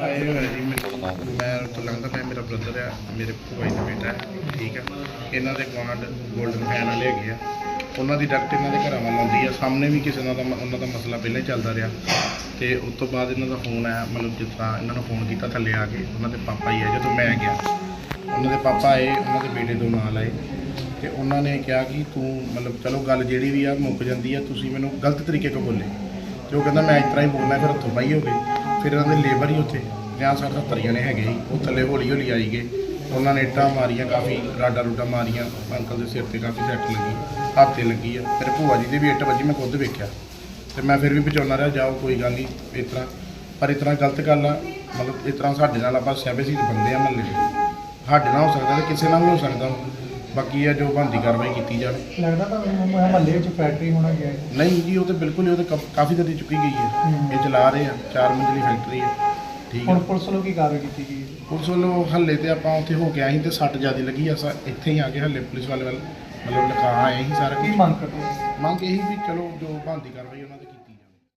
ਆਏ ਹੋਇਆ ਜੀ ਮੈਨੂੰ। ਮੈਂ ਤੋਂ ਲੱਗਦਾ ਮੈਂ ਮੇਰਾ ਬ੍ਰਦਰ ਆ, ਮੇਰੇ ਭਾਈ ਦਾ ਬੇਟਾ ਹੈ, ਠੀਕ ਹੈ ਇਹਨਾਂ ਦੇ ਗੁਆਂਢ ਗੋਲਡਨ ਫੈਨ ਵਾਲੇ ਹੈਗੇ ਆ। ਉਹਨਾਂ ਦੀ ਡਾਕਟਰ ਇਹਨਾਂ ਦੇ ਘਰਾਂ ਵੱਲ ਆਉਂਦੀ ਆ। ਸਾਹਮਣੇ ਵੀ ਕਿਸੇ ਨਾਲ ਦਾ ਮ- ਉਹਨਾਂ ਦਾ ਮਸਲਾ ਪਹਿਲਾਂ ਹੀ ਚੱਲਦਾ ਰਿਹਾ। ਤੇ ਉਸ ਤੋਂ ਬਾਅਦ ਇਹਨਾਂ ਦਾ ਫੋਨ ਆਇਆ, ਮਤਲਬ ਜਿਸ ਤਰ੍ਹਾਂ ਇਹਨਾਂ ਨੂੰ ਫੋਨ ਕੀਤਾ ਥੱਲੇ ਆ ਕੇ, ਉਹਨਾਂ ਦੇ ਪਾਪਾ ਹੀ ਆ, ਜਦੋਂ ਮੈਂ ਗਿਆ, ਉਹਨਾਂ ਦੇ ਪਾਪਾ ਆਏ, ਉਹਨਾਂ ਦੇ ਬੇਟੇ ਤੋਂ ਨਾਲ ਆਏ। ਤੇ ਉਹਨਾਂ ਨੇ ਕਿਹਾ ਕਿ ਤੂੰ ਮਤਲਬ ਚਲੋ ਗੱਲ ਜਿਹੜੀ ਵੀ ਆ ਮੁੱਕ ਜਾਂਦੀ ਆ, ਤੁਸੀਂ ਮੈਨੂੰ ਗਲਤ ਤਰੀਕੇ ਤੋਂ ਬੋਲੇ। ਤੇ ਉਹ ਕਹਿੰਦਾ, ਮੈਂ ਇਸ ਤਰ੍ਹਾਂ ਹੀ ਬੋਲਣਾ, ਫਿਰ ਹੱਥੋਂ ਪਾਈ ਹੋ ਗਏ ਫਿਰ ਇਹਨਾਂ ਦੇ ਲੇਬਰ ਹੀ ਉੱਥੇ 50 60 70 ਜਣੇ ਹੈਗੇ ਸੀ। ਉਹ ਥੱਲੇ ਹੌਲੀ ਹੌਲੀ ਆਈ ਗਏ। ਉਹਨਾਂ ਨੇ ਇੱਟਾਂ ਮਾਰੀਆਂ, ਕਾਫੀ ਰਾਡਾ ਰੂਡਾ ਮਾਰੀਆਂ। ਅੰਕਲ ਦੇ ਸਿਰ ਤੇ ਕਾਫੀ ਸੱਟ ਲੱਗੀ, ਹੱਥ ਤੇ ਲੱਗੀ ਆ। ਫਿਰ ਭੂਆ ਜੀ ਦੇ ਵੀ ਇੱਟ ਵੱਜੀ, ਮੈਂ ਖੁਦ ਵੇਖਿਆ। ਤੇ ਮੈਂ ਫਿਰ ਵੀ ਬਚਾਉਣਾ ਰਿਹਾ, ਜਾਓ, ਕੋਈ ਗੱਲ ਨਹੀਂ, ਇਸ ਤਰ੍ਹਾਂ। ਪਰ ਇਸ ਤਰ੍ਹਾਂ ਗਲਤ ਗੱਲ ਆ, ਮਤਲਬ ਇਸ ਤਰ੍ਹਾਂ ਸਾਡੇ ਨਾਲ ਆਪਾਂ ਸਹਿਬੇ ਸੀ ਬੰਦੇ ਆ ਮਹੱਲੇ ਸਾਡੇ ਨਾਲ ਹੋ ਸਕਦਾ ਤੇ ਕਿਸੇ ਨਾਲ ਵੀ ਹੋ ਸਕਦਾ। ਬਾਕੀ ਆ ਜੋ ਬਣਦੀ ਕਾਰਵਾਈ ਕੀਤੀ ਜਾਵੇ ਲੱਗਦਾ ਤੁਹਾਨੂੰ ਮਹੱਲੇ ਵਿੱਚ ਫੈਕਟਰੀ ਹੋਣਾ ਗਿਆ ਹੈ ਨਹੀਂ ਜੀ ਉਹ ਤੇ ਬਿਲਕੁਲ ਹੀ ਉਹ ਤੇ ਕਾ- ਕਾਫੀ ਕਦੀ ਚੁੱਕੀ ਗਈ ਹੈ। ਇਹ ਚਲਾ ਰਹੇ ਆ ਚਾਰ ਮੰਜ਼ਲੀ ਫੈਕਟਰੀ ਹੈ ਠੀਕ ਹੈ ਹੁਣ ਪੁਲਿਸ ਵੱਲੋਂ ਕੀ ਕਾਰਵਾਈ ਕੀਤੀ ਗਈ ਹੈ? ਪੁਲਿਸ ਵੱਲੋਂ ਹੱਲੇ ਤੇ ਆਪਾਂ ਉੱਥੇ ਹੋ ਕੇ ਆਏ ਸੀ ਤੇ ਸੱਟ ਜ਼ਿਆਦਾ ਲੱਗੀ ਆ ਸਾ ਇੱਥੇ ਹੀ ਆ ਕੇ ਹੱਲੇ ਪੁਲਿਸ ਵਾਲੇ ਵੱਲ ਮਤਲਬ ਲਿਖਾ ਆਏ ਸੀ ਸਾਰਾ ਕੀ ਕੁਝ ਮੰਗ ਕਰਦੇ ਹੋ? ਮੰਗ ਇਹੀ ਵੀ ਚਲੋ ਜੋ ਬਣਦੀ ਕਾਰਵਾਈ ਉਹਨਾਂ ਦੀ ਕੀਤੀ